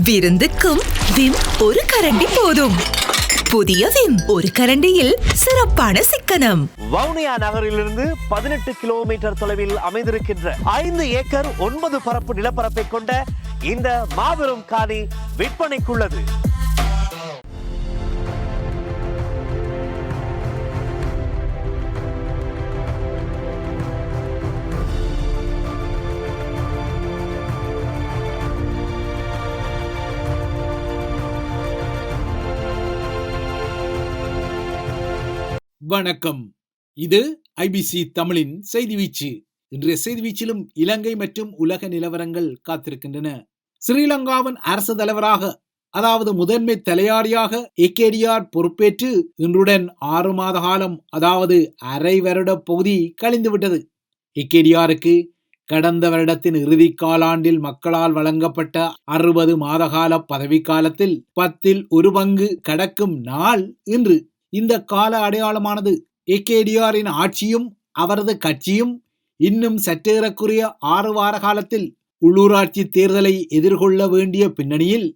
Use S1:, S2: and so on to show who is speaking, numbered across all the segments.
S1: விருந்துக்கும் Vim ஒரு கரண்டி போதும். புதிய விம் ஒரு கரண்டியில் சிறப்பான சிக்கனம்.
S2: வவுனியா நகரிலிருந்து பதினெட்டு கிலோமீட்டர் தொலைவில் அமைந்திருக்கின்ற ஐந்து ஏக்கர் ஒன்பது பரப்பு நிலப்பரப்பை கொண்ட இந்த மாபெரும் காணி விற்பனைக்குள்ளது.
S3: வணக்கம். இது ஐபிசி தமிழின் செய்தி வீச்சு. இன்றைய செய்தி வீச்சிலும் இலங்கை மற்றும் உலக நிலவரங்கள் காத்திருக்கின்றன. ஸ்ரீலங்காவின் அரசு தலைவராக அதாவது முதன்மை தலையாரியாக ஏகேடிஆர் பொறுப்பேற்று இன்றுடன் ஆறு மாத காலம் அதாவது அரை வருட பகுதி கழிந்துவிட்டது ஏகேடிஆருக்கு கடந்த வருடத்தின் இறுதி காலாண்டில் மக்களால் வழங்கப்பட்ட அறுபது மாதகால பதவிக்காலத்தில் பத்தில் ஒரு பங்கு கடக்கும் நாள் இன்று. இந்த கால அடையாளமானது ஏகேடிஆரின் ஆட்சியும் அவரது கட்சியும் இன்னும் சற்றேறக்குரிய ஆறு வார காலத்தில் உள்ளூராட்சி தேர்தலை எதிர்கொள்ள வேண்டிய பின்னணியில்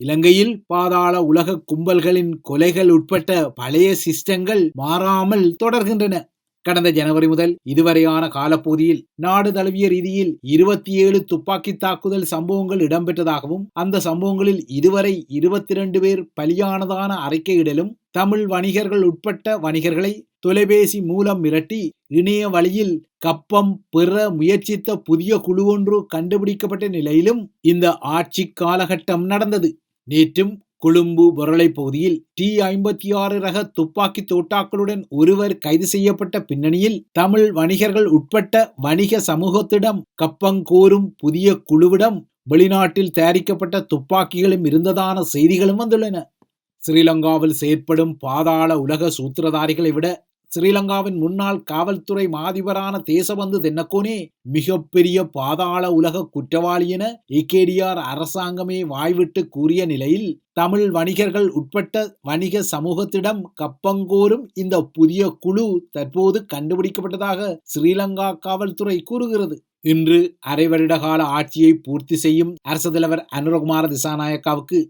S3: இலங்கையில் பாதாள உலக கும்பல்களின் கொலைகள் உட்பட்ட பழைய சிஸ்டங்கள் மாறாமல் தொடர்கின்றன. கடந்த ஜனவரி முதல் இதுவரையான காலப்பகுதியில் நாடு தழுவிய ரீதியில் இருபத்தி ஏழு துப்பாக்கி தாக்குதல் சம்பவங்கள் இடம்பெற்றதாகவும் அந்த சம்பவங்களில் இதுவரை இருபத்தி இரண்டு பேர் பலியானதான அறிக்கையிடலும் தமிழ் வணிகர்கள் உட்பட்ட வணிகர்களை தொலைபேசி மூலம் மிரட்டி இணைய வழியில் கப்பம் பெற முயற்சித்த புதிய குழு ஒன்று கண்டுபிடிக்கப்பட்ட நிலையிலும் இந்த ஆட்சி காலகட்டம் நடந்தது. நேற்றும் கொழும்பு பொருளை பகுதியில் டி ஐம்பத்தி ஆறு ரக துப்பாக்கி தோட்டாக்களுடன் ஒருவர் கைது செய்யப்பட்ட பின்னணியில் தமிழ் வணிகர்கள் உட்பட்ட வணிக சமூகத்திடம் கப்பங்கோரும் புதிய குழுவிடம் வெளிநாட்டில் தயாரிக்கப்பட்ட துப்பாக்கிகளும் இருந்ததான செய்திகளும் வந்துள்ளன. ஸ்ரீலங்காவில் செயற்படும் பாதாள உலக சூத்திரதாரிகளை விட ஸ்ரீலங்காவின் முன்னாள் காவல்துறை மாதிபரான தேசபந்து தென்னக்கோனே மிகப்பெரிய பாதாள உலக குற்றவாளி என ஏகேடிஆர் அரசாங்கமே வாய்விட்டு கூறிய நிலையில் தமிழ் வணிகர்கள் உட்பட்ட வணிக சமூகத்திடம் கப்பங்கோரும் இந்த புதிய குழு தற்போது கண்டுபிடிக்கப்பட்டதாக ஸ்ரீலங்கா காவல்துறை கூறுகிறது. இன்று அரை வருட கால ஆட்சியை பூர்த்தி செய்யும் அரசு தலைவர் அனுரகுமார திசாநாயக்காவுக்கு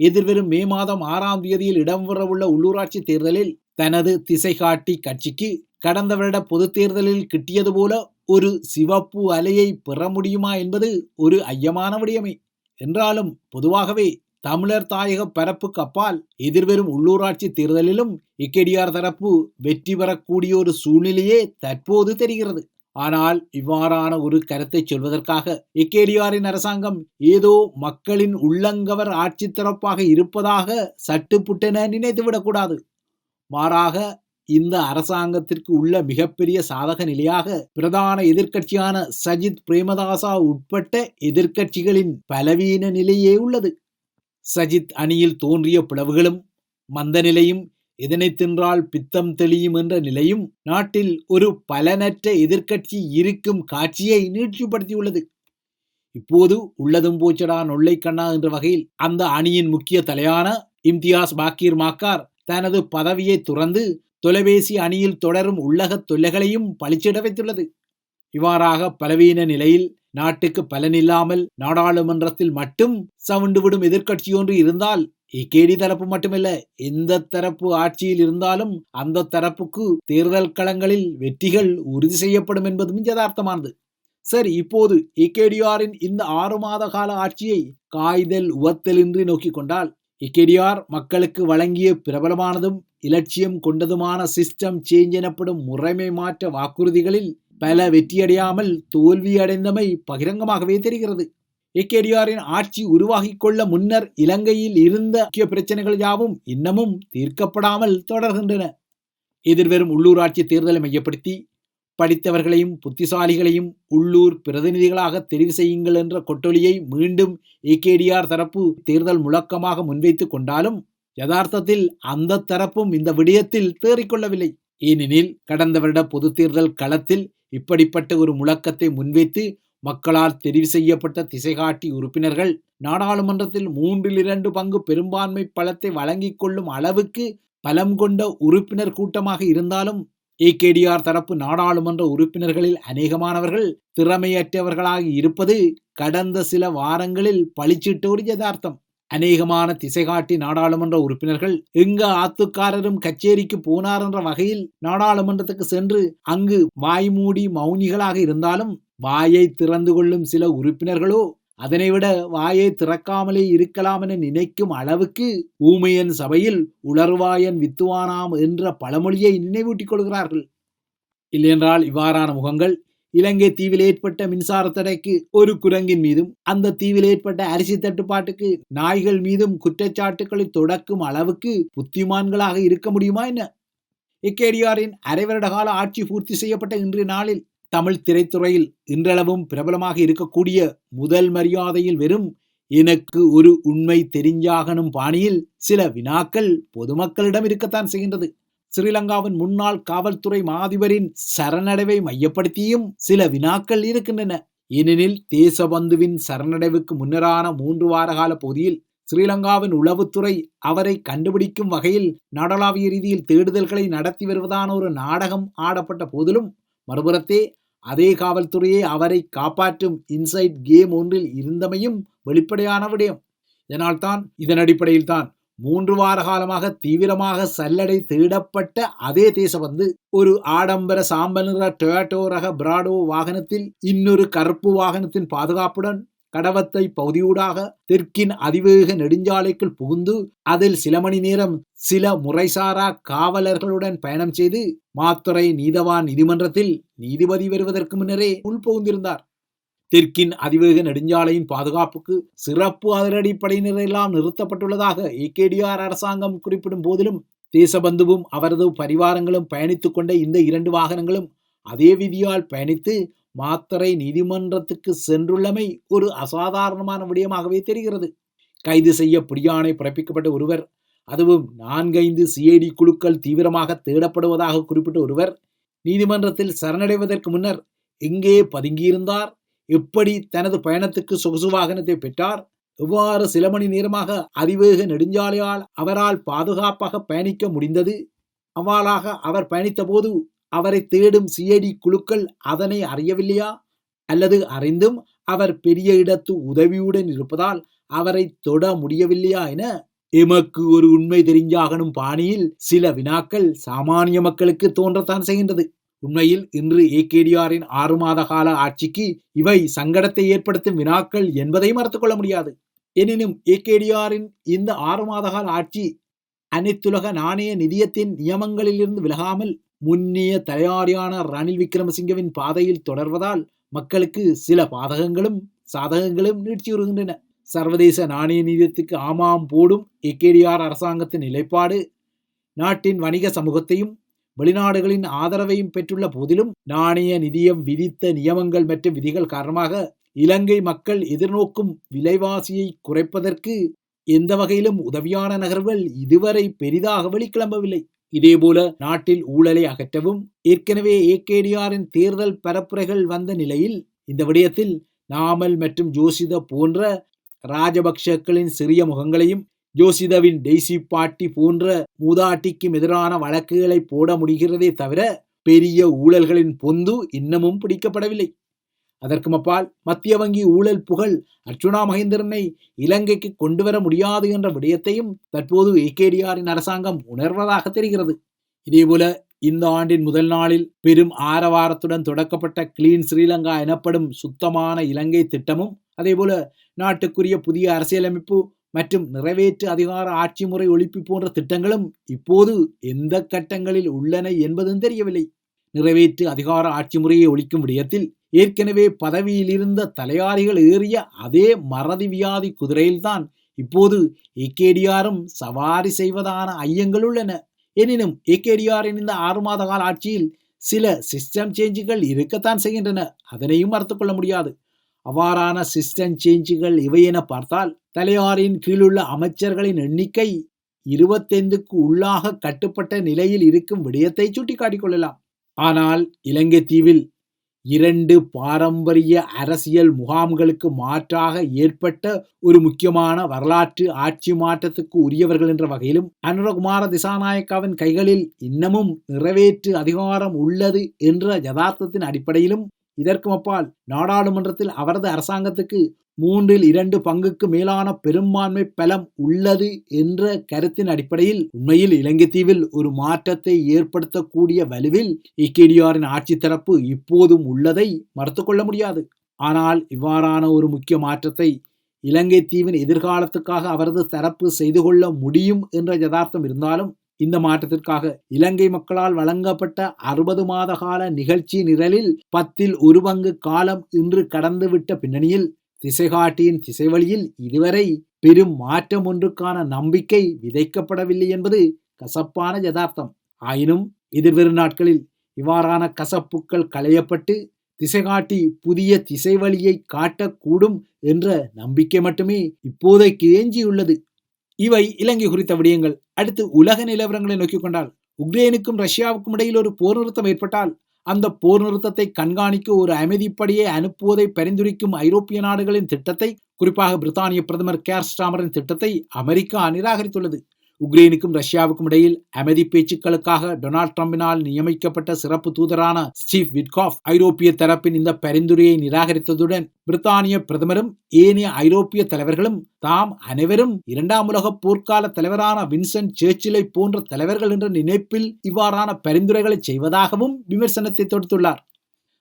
S3: எதிர்வரும் மே மாதம் ஆறாம் தேதியில் இடம்பெறவுள்ள உள்ளூராட்சி தேர்தலில் தனது திசைகாட்டி கட்சிக்கு கடந்த வருட பொதுத் தேர்தலில் கிட்டியது போல ஒரு சிவப்பு அலையை பெற முடியுமா என்பது ஒரு ஐயமான விடயமே. என்றாலும் பொதுவாகவே தமிழர் தாயக பரப்புக்கு அப்பால் எதிர்வரும் உள்ளூராட்சி தேர்தலிலும் இக்கெடியார் தரப்பு வெற்றி பெறக்கூடிய ஒரு சூழ்நிலையே தற்போது தெரிகிறது. ஆனால் இவ்வாறான ஒரு கருத்தை சொல்வதற்காக எக்கேடிஆரின் அரசாங்கம் ஏதோ மக்களின் உள்ளங்கவர் ஆட்சி தரப்பாக இருப்பதாக சட்டுப்புட்டென நினைத்துவிடக்கூடாது மாறாக இந்த அரசாங்கத்திற்கு உள்ள மிகப்பெரிய சாதக நிலையாக பிரதான எதிர்க்கட்சியான சஜித் பிரேமதாசா உட்பட்ட எதிர்க்கட்சிகளின் பலவீன நிலையே உள்ளது. சஜித் அணியில் தோன்றிய பிளவுகளும் மந்த நிலையும் இதனை தின்றால் பித்தம் தெளியும் என்ற நிலையும் நாட்டில் ஒரு பலனற்ற எதிர்க்கட்சி இருக்கும் காட்சியை நீட்சிப்படுத்தியுள்ளது. இப்போது உள்ளதும் போச்சடா நொல்லை கண்ணா என்ற வகையில் அந்த அணியின் முக்கிய தலையான இம்தியாஸ் பாக்கீர் மாக்கார் தனது பதவியை துறந்து தொலைபேசி அணியில் தொடரும் உள்ளக தொல்லைகளையும் பளிச்சிட வைத்துள்ளது. இவ்வாறாக பலவீன நிலையில் நாட்டுக்கு பலனில்லாமல் நாடாளுமன்றத்தில் மட்டும் சவுண்டுவிடும் எதிர்க்கட்சி ஒன்று இருந்தால் இக்கேடி தரப்பு மட்டுமல்ல எந்த தரப்பு ஆட்சியில் இருந்தாலும் அந்த தரப்புக்கு தேர்தல் களங்களில் வெற்றிகள் உறுதி செய்யப்படும் என்பதும் யதார்த்தமானது. சரி இப்போது இக்கேடிஆரின் இந்த ஆறு மாத கால ஆட்சியை காய்தல் உவத்தலின்றி நோக்கி கொண்டால் இக்கெடியார் மக்களுக்கு வழங்கிய பிரபலமானதும் இலட்சியம் கொண்டதுமான சிஸ்டம் சேஞ்ச் எனப்படும் முறைமை மாற்ற வாக்குறுதிகளில் பல வெற்றியடையாமல் தோல்வியடைந்தமை பகிரங்கமாகவே தெரிகிறது. ஏகேடிஆரின் ஆட்சி உருவாகிக் கொள்ள முன்னர் இலங்கையில் இருந்த முக்கிய பிரச்சனைகள் யாவும் இன்னமும் தீர்க்கப்படாமல் தொடர்கின்றன. எதிர்வரும் உள்ளூராட்சி தேர்தலை மையப்படுத்தி படித்தவர்களையும் புத்திசாலிகளையும் உள்ளூர் பிரதிநிதிகளாக தெரிவு செய்யுங்கள் என்ற கொட்டொலியை மீண்டும் ஏகேடிஆர் தரப்பு தேர்தல் முழக்கமாக முன்வைத்துக் கொண்டாலும் யதார்த்தத்தில் அந்த தரப்பும் இந்த விடயத்தில் தேறிக்கொள்ளவில்லை. ஏனெனில் கடந்த வருட பொது தேர்தல் களத்தில் இப்படிப்பட்ட ஒரு முழக்கத்தை முன்வைத்து மக்களால் தெரிவு செய்யப்பட்ட திசைகாட்டி உறுப்பினர்கள் நாடாளுமன்றத்தில் மூன்றில் இரண்டு பங்கு பெரும்பான்மை பலத்தை வழங்கிக் கொள்ளும் அளவுக்கு பலம் கொண்ட உறுப்பினர் கூட்டமாக இருந்தாலும் ஏகேடிஆர் தரப்பு நாடாளுமன்ற உறுப்பினர்களில் அநேகமானவர்கள் திறமையற்றவர்களாக இருப்பது கடந்த சில வாரங்களில் பளிச்சிட்டோர் யதார்த்தம். அநேகமான திசைகாட்டி நாடாளுமன்ற உறுப்பினர்கள் எங்க ஆத்துக்காரரும் கச்சேரிக்கு போனார் என்ற வகையில் நாடாளுமன்றத்துக்கு சென்று அங்கு வாய்மூடி மௌனிகளாக இருந்தாலும் வாயை திறந்து கொள்ளும் சில உறுப்பினர்களோ அதனைவிட வாயை திறக்காமலே இருக்கலாம் என நினைக்கும் அளவுக்கு ஊமையன் சபையில் உலர்வாயன் வித்துவானாம் என்ற பழமொழியை நினைவூட்டிக் கொள்கிறார்கள். இல்லையென்றால் இவ்வாறான முகங்கள் இலங்கை தீவில் ஏற்பட்ட மின்சார தடைக்கு ஒரு குரங்கின் மீதும் அந்த தீவில் ஏற்பட்ட அரிசி தட்டுப்பாட்டுக்கு நாய்கள் மீதும் குற்றச்சாட்டுக்களை தொடக்கும் அளவுக்கு புத்திமான்களாக இருக்க முடியுமா என்ன? இக்கேடியாரின் அரை வருட கால ஆட்சி பூர்த்தி செய்யப்பட்ட இன்றைய நாளில் தமிழ் திரைத்துறையில் இன்றளவும் பிரபலமாக இருக்கக்கூடிய முதல் மரியாதையில் வெறும் எனக்கு ஒரு உண்மை தெரிஞ்சாகணும் பாணியில் சில வினாக்கள் பொதுமக்களிடம் இருக்கத்தான் செய்கின்றது. ஸ்ரீலங்காவின் முன்னாள் காவல்துறை மாதிபரின் சரணடைவை மையப்படுத்தியும் சில வினாக்கள் இருக்கின்றன. ஏனெனில் தேசபந்துவின் சரணடைவுக்கு முன்னரான மூன்று வார கால பகுதியில் ஸ்ரீலங்காவின் உளவுத்துறை அவரை கண்டுபிடிக்கும் வகையில் நாடளாவிய ரீதியில் தேடுதல்களை நடத்தி வருவதான ஒரு நாடகம் ஆடப்பட்ட போதிலும் மறுபுறத்தே அதே காவல்துறையை அவரை காப்பாற்றும் இன்சைட் கேம் ஒன்றில் இருந்தமையும் வெளிப்படையான விடயம். இதனால்தான் இதன் அடிப்படையில் தான் மூன்று வார காலமாக தீவிரமாக சல்லடை தேடப்பட்ட அதே தேசபந்து ஒரு ஆடம்பர சாம்பல் நிற டொயாட்டோ ரக பிராடோ வாகனத்தில் இன்னொரு கருப்பு வாகனத்தின் பாதுகாப்புடன் கடவத்தை பகுதியூடாக தெற்கின் அதிவேக நெடுஞ்சாலைக்குள் புகுந்து அதில் சில மணி நேரம் சில முறைசாரா காவலர்களுடன் பயணம் செய்து மாத்துறை நீதவான் நீதிமன்றத்தில் நீதிபதி வருவதற்கு முன்னரே உள்புகுந்திருந்தார் தெற்கின் அதிவேக நெடுஞ்சாலையின் பாதுகாப்புக்கு சிறப்பு அதிரடிப்படையினர் எல்லாம் நிறுத்தப்பட்டுள்ளதாக ஏகேடிஆர் அரசாங்கம் குறிப்பிடும் போதிலும் தேசபந்துவும் அவரது பரிவாரங்களும் பயணித்துக் கொண்ட இந்த இரண்டு வாகனங்களும் அதே விதியால் பயணித்து மாத்தறை நீதிமன்றத்துக்கு சென்றுள்ளமை ஒரு அசாதாரணமான விடயமாகவே தெரிகிறது. கைது செய்ய பிடியாணை பிறப்பிக்கப்பட்ட ஒருவர் அதுவும் நான்கைந்து சிஐடி குழுக்கள் தீவிரமாக தேடப்படுவதாக குறிப்பிட்ட ஒருவர் நீதிமன்றத்தில் சரணடைவதற்கு முன்னர் எங்கே பதுங்கியிருந்தார் எப்படி தனது பயணத்துக்கு சொகுசு வாகனத்தை பெற்றார் எவ்வாறு சில மணி நேரமாக அதிவேக நெடுஞ்சாலையால் அவரால் பாதுகாப்பாக பயணிக்க முடிந்தது அவ்வாறாக அவர் பயணித்த போது அவரை தேடும் சிஐடி குழுக்கள் அதனை அறியவில்லையா? அல்லது அறிந்தும் அவர் பெரிய இடத்து உதவியுடன் இருப்பதால் அவரை தொட முடியவில்லையா என? எமக்கு ஒரு உண்மை தெரிஞ்சாகணும் பாணியில். சில வினாக்கள் சாமானிய மக்களுக்கு தோன்றத்தான் செய்கின்றது. உண்மையில் இன்று ஏகேடிஆரின் ஆறு மாத கால ஆட்சிக்கு இவை சங்கடத்தை ஏற்படுத்தும் வினாக்கள் என்பதை மறுத்துக்கொள்ள முடியாது. எனினும் ஏகேடிஆரின் இந்த ஆறு மாத கால ஆட்சி அனைத்துலக நாணய நிதியத்தின் நியமங்களிலிருந்து விலகாமல் முன்னிய தலையாரியான ரணில் விக்ரமசிங்கவின் பாதையில் தொடர்வதால் மக்களுக்கு சில பாதகங்களும் சாதகங்களும் நீட்சி வருகின்றன. சர்வதேச நாணய நிதியத்துக்கு ஆமாம் போடும் எக்கேடிஆர் அரசாங்கத்தின் நிலைப்பாடு நாட்டின் வணிக சமூகத்தையும் வெளிநாடுகளின் ஆதரவையும் பெற்றுள்ள போதிலும் நாணய நிதியம் விதித்த நியமங்கள் மற்றும் விதிகள் காரணமாக இலங்கை மக்கள் எதிர்நோக்கும் விலைவாசியை குறைப்பதற்கு எந்த வகையிலும் உதவியான நகர்வுகள் இதுவரை பெரிதாக வெளிக்கிளம்பவில்லை. இதேபோல நாட்டில் ஊழலை அகற்றவும் ஏற்கனவே ஏகேடிஆரின் தேர்தல் பரப்புரைகள் வந்த நிலையில் இந்த விடயத்தில் நாமல் மற்றும் ஜோசித போன்ற ராஜபக்ஷக்களின் சிறிய முகங்களையும் ஜோசிதவின் டெய்சி பாட்டி போன்ற மூதாட்டிக்கும் எதிரான வழக்குகளை போட முடிகிறதே தவிர பெரிய ஊழல்களின் பொந்து இன்னமும் பிடிக்கப்படவில்லை. அதற்கும் அப்பால் மத்திய வங்கி ஊழல் புகழ் அர்ச்சுனா மகேந்திரனை இலங்கைக்கு கொண்டு வர முடியாது என்ற விடயத்தையும் தற்போது ஏகேடிஆரின் அரசாங்கம் உணர்வதாக தெரிகிறது. இதேபோல இந்த ஆண்டின் முதல் நாளில் பெரும் ஆரவாரத்துடன் தொடக்கப்பட்ட கிளீன் ஸ்ரீலங்கா எனப்படும் சுத்தமான இலங்கை திட்டமும் அதேபோல நாட்டுக்குரிய புதிய அரசியலமைப்பு மற்றும் நிறைவேற்று அதிகார ஆட்சி முறை ஒழிப்பு போன்ற திட்டங்களும் இப்போது எந்த கட்டங்களில் உள்ளன என்பதும் தெரியவில்லை. நிறைவேற்று அதிகார ஆட்சி முறையை ஒழிக்கும் விடயத்தில் ஏற்கனவே பதவியில் இருந்த தலையாரிகள் ஏறிய அதே மறதி வியாதி குதிரையில்தான் இப்போது ஏகேடிஆரும் சவாரி செய்வதான ஐயங்கள் உள்ளன. எனினும் ஏகேடிஆரின் இந்த ஆறு மாத கால ஆட்சியில் சில சிஸ்டம் சேஞ்சுகள் இருக்கத்தான் செய்கின்றன. அதனையும் மறுத்து கொள்ள முடியாது. அவ்வாறான சிஸ்டம் சேஞ்சுகள் இவை என பார்த்தால் தலையாரின் கீழுள்ள அமைச்சர்களின் எண்ணிக்கை இருபத்தைந்துக்கு உள்ளாக கட்டுப்பட்ட நிலையில் இருக்கும் விடயத்தை சுட்டிக்காட்டிக் கொள்ளலாம். ஆனால் இலங்கை தீவில் இரண்டு பாரம்பரிய அரசியல் முகாம்களுக்கு மாற்றாக ஏற்பட்ட ஒரு முக்கியமான வரலாற்று ஆட்சி மாற்றத்துக்கு உரியவர்கள் என்ற வகையிலும் அனுரகுமார திசாநாயக்காவின் கைகளில் இன்னமும் நிறைவேற்று அதிகாரம் உள்ளது என்ற யதார்த்தத்தின் அடிப்படையிலும் இதற்கும் அப்பால் நாடாளுமன்றத்தில் அவரது அரசாங்கத்துக்கு மூன்றில் இரண்டு பங்குக்கு மேலான பெரும்பான்மை பலம் உள்ளது என்ற கருத்தின் அடிப்படையில் உண்மையில் இலங்கை தீவில் ஒரு மாற்றத்தை ஏற்படுத்தக்கூடிய வலுவில் இக்கேடிஆரின் ஆட்சி தரப்பு இப்போதும் உள்ளதை மறுத்து கொள்ள முடியாது. ஆனால் இவ்வாறான ஒரு முக்கிய மாற்றத்தை இலங்கை தீவின் எதிர்காலத்துக்காக அவரது தரப்பு செய்து கொள்ள முடியும் என்ற யதார்த்தம் இருந்தாலும் இந்த மாற்றத்திற்காக இலங்கை மக்களால் வழங்கப்பட்ட அறுபது மாத கால நிகழ்ச்சி நிரலில் பத்தில் ஒரு பங்கு காலம் இன்று கடந்துவிட்ட பின்னணியில் திசைகாட்டியின் திசைவழியில் இதுவரை பெரும் மாற்றம் ஒன்றுக்கான நம்பிக்கை விதைக்கப்படவில்லை என்பது கசப்பான யதார்த்தம். ஆயினும் எதிர்வரும் நாட்களில் இவ்வாறான கசப்புக்கள் களையப்பட்டு திசைகாட்டி புதிய திசைவழியை காட்டக்கூடும் என்ற நம்பிக்கை மட்டுமே இப்போதைக்கு எஞ்சியுள்ளது இவை இலங்கை குறித்த விடயங்கள். அடுத்து உலக நிலவரங்களை நோக்கிக் கொண்டால் உக்ரைனுக்கும் ரஷ்யாவுக்கும் இடையில் ஒரு போர் நிறுத்தம் ஏற்பட்டால் அந்த போர் நிறுத்தத்தை கண்காணிக்க ஒரு அமைதிப்படையை அனுப்புவதை பரிந்துரைக்கும் ஐரோப்பிய நாடுகளின் திட்டத்தை குறிப்பாக பிரித்தானிய பிரதமர் கேர் ஸ்டாமரின் திட்டத்தை அமெரிக்கா நிராகரித்துள்ளது. உக்ரைனுக்கும் ரஷ்யாவுக்கும் இடையில் அமைதி பேச்சுக்களுக்காக டொனால்ட் ட்ரம்பினால் நியமிக்கப்பட்ட சிறப்பு தூதரான ஸ்டீவ் விட்காஃப் ஐரோப்பிய தரப்பின் இந்த பரிந்துரையை நிராகரித்ததுடன் பிரித்தானிய பிரதமரும் ஏனைய ஐரோப்பிய தலைவர்களும் தாம் அனைவரும் இரண்டாம் உலக போர்க்கால தலைவரான வின்சென்ட் சேர்ச்சிலை போன்ற தலைவர்கள் என்ற நினைப்பில் இவ்வாறான பரிந்துரைகளை செய்வதாகவும் விமர்சனத்தை தொடுத்துள்ளார்.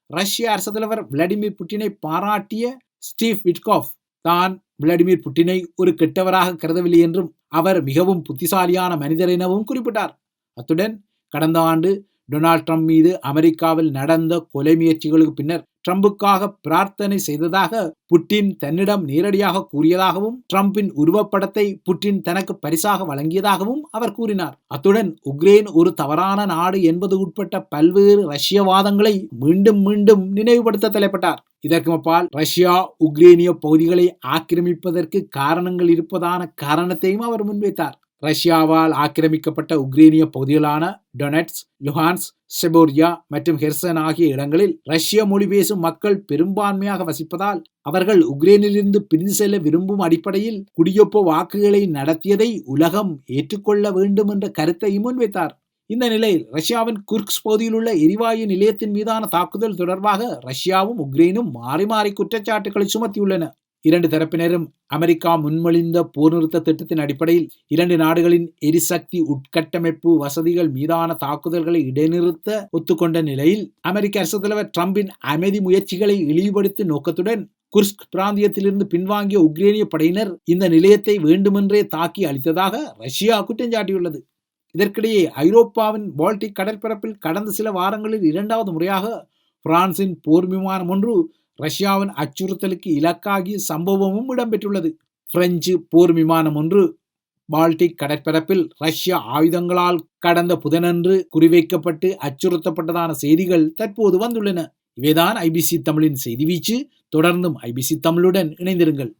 S3: ரஷ்ய அரசு தலைவர் விளாடிமிர் புட்டினை பாராட்டிய ஸ்டீவ் விட்காஃப் தான் விளாடிமிர் புட்டினை ஒரு கெட்டவராக கருதவில்லை என்றும் அவர் மிகவும் புத்திசாலியான மனிதர் எனவும் குறிப்பிட்டார். அத்துடன் கடந்த ஆண்டு டொனால்ட் ட்ரம்ப் மீது அமெரிக்காவில் நடந்த கொலை முயற்சிகளுக்கு பின்னர் ட்ரம்புக்காக பிரார்த்தனை செய்ததாக புட்டின் தன்னிடம் நேரடியாக கூறியதாகவும் ட்ரம்பின் உருவப்படத்தை புட்டின் தனக்கு பரிசாக வழங்கியதாகவும் அவர் கூறினார். அத்துடன் உக்ரைன் ஒரு தவறான நாடு என்பது உட்பட்ட பல்வேறு ரஷ்ய வாதங்களை மீண்டும் மீண்டும் நினைவுபடுத்த தலைப்பட்டார். இதற்கு அப்பால் ரஷ்யா உக்ரேனிய பகுதிகளை ஆக்கிரமிப்பதற்கு காரணங்கள் இருப்பதான காரணத்தையும் அவர் முன்வைத்தார். ரஷ்யாவால் ஆக்கிரமிக்கப்பட்ட உக்ரேனிய பகுதிகளான டொனெட்ஸ் லுஹான்ஸ் செபோரியா மற்றும் ஹெர்சன் ஆகிய இடங்களில் ரஷ்ய மொழி பேசும் மக்கள் பெரும்பான்மையாக வசிப்பதால் அவர்கள் உக்ரைனிலிருந்து பிரிந்து செல்ல விரும்பும் அடிப்படையில் குடியொப்ப வாக்குகளை நடத்தியதை உலகம் ஏற்றுக்கொள்ள வேண்டும் என்ற கருத்தையும் முன்வைத்தார். இந்த நிலையில் ரஷ்யாவின் குர்க்ஸ் பகுதியில் உள்ள எரிவாயு நிலையத்தின் மீதான தாக்குதல் தொடர்பாக ரஷ்யாவும் உக்ரைனும் மாறி மாறி குற்றச்சாட்டுகளை சுமத்தியுள்ளன. இரண்டு தரப்பினரும் அமெரிக்கா முன்மொழிந்த போர் நிறுத்த திட்டத்தின் அடிப்படையில் இரண்டு நாடுகளின் எரிசக்தி உட்கட்டமைப்பு வசதிகள் மீதான தாக்குதல்களை இடைநிறுத்த ஒத்துக்கொண்ட நிலையில் அமெரிக்க அரசு தலைவர் டிரம்பின் அமைதி முயற்சிகளை இழிவுபடுத்தும் நோக்கத்துடன் குர்ஸ்க் பிராந்தியத்திலிருந்து பின்வாங்கிய உக்ரேனிய படையினர் இந்த நிலையத்தை வேண்டுமென்றே தாக்கி அளித்ததாக ரஷ்யா குற்றம் சாட்டியுள்ளது. இதற்கிடையே ஐரோப்பாவின் பால்டிக் கடற்பரப்பில் கடந்த சில வாரங்களில் இரண்டாவது முறையாக பிரான்சின் போர் விமானம் ஒன்று ரஷ்யாவின் அச்சுறுத்தலுக்கு இலக்காகிய சம்பவமும் இடம்பெற்றுள்ளது. பிரெஞ்சு போர் விமானம் ஒன்று பால்டிக் கடற்பரப்பில் ரஷ்ய ஆயுதங்களால் கடந்த புதனன்று குறிவைக்கப்பட்டு அச்சுறுத்தப்பட்டதான செய்திகள் தற்போது வந்துள்ளன. இவைதான் ஐபிசி தமிழின் செய்தி வீச்சு. தொடர்ந்தும் ஐபிசி தமிழுடன் இணைந்திருங்கள்.